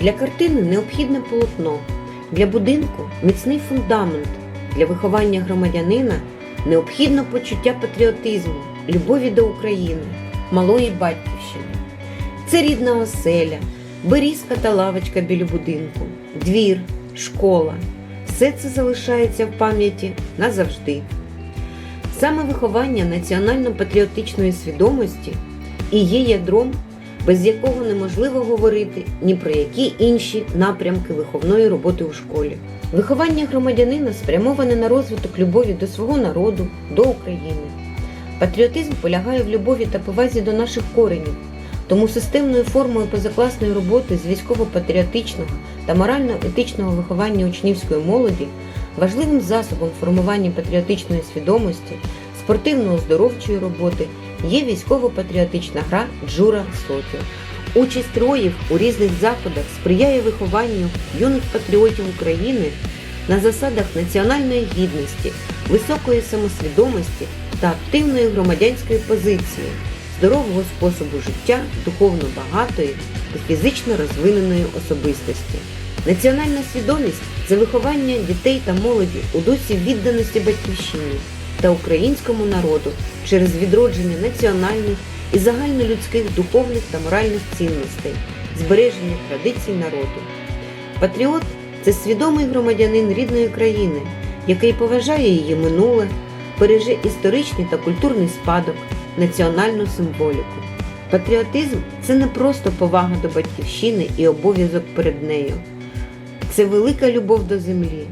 Для картини необхідне полотно, для будинку міцний фундамент, для виховання громадянина необхідно почуття патріотизму, любові до України, малої батьківщини. Це рідна оселя, берізка та лавочка біля будинку, двір, школа. Все це залишається в пам'яті назавжди. Саме виховання національно-патріотичної свідомості і є ядром, без якого неможливо говорити ні про які інші напрямки виховної роботи у школі. Виховання громадянина спрямоване на розвиток любові до свого народу, до України. Патріотизм полягає в любові та повазі до наших коренів, тому системною формою позакласної роботи з військово-патріотичного та морально-етичного виховання учнівської молоді важливим засобом формування патріотичної свідомості, спортивно-оздоровчої роботи є військово-патріотична гра Джура Соті. Участь роїв у різних заходах сприяє вихованню юних патріотів України на засадах національної гідності, високої самосвідомості та активної громадянської позиції, здорового способу життя, духовно багатої та фізично розвиненої особистості. Національна свідомість це виховання дітей та молоді у дусі відданості батьківщині та українському народу через відродження національних і загальнолюдських духовних та моральних цінностей, збереження традицій народу. Патріот це свідомий громадянин рідної країни, який поважає її минуле, береже історичний та культурний спадок, національну символіку. Патріотизм це не просто повага до батьківщини і обов'язок перед нею. Це велика любов до землі.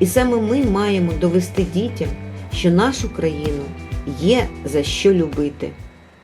І саме ми маємо довести дітям, що нашу країну є за що любити.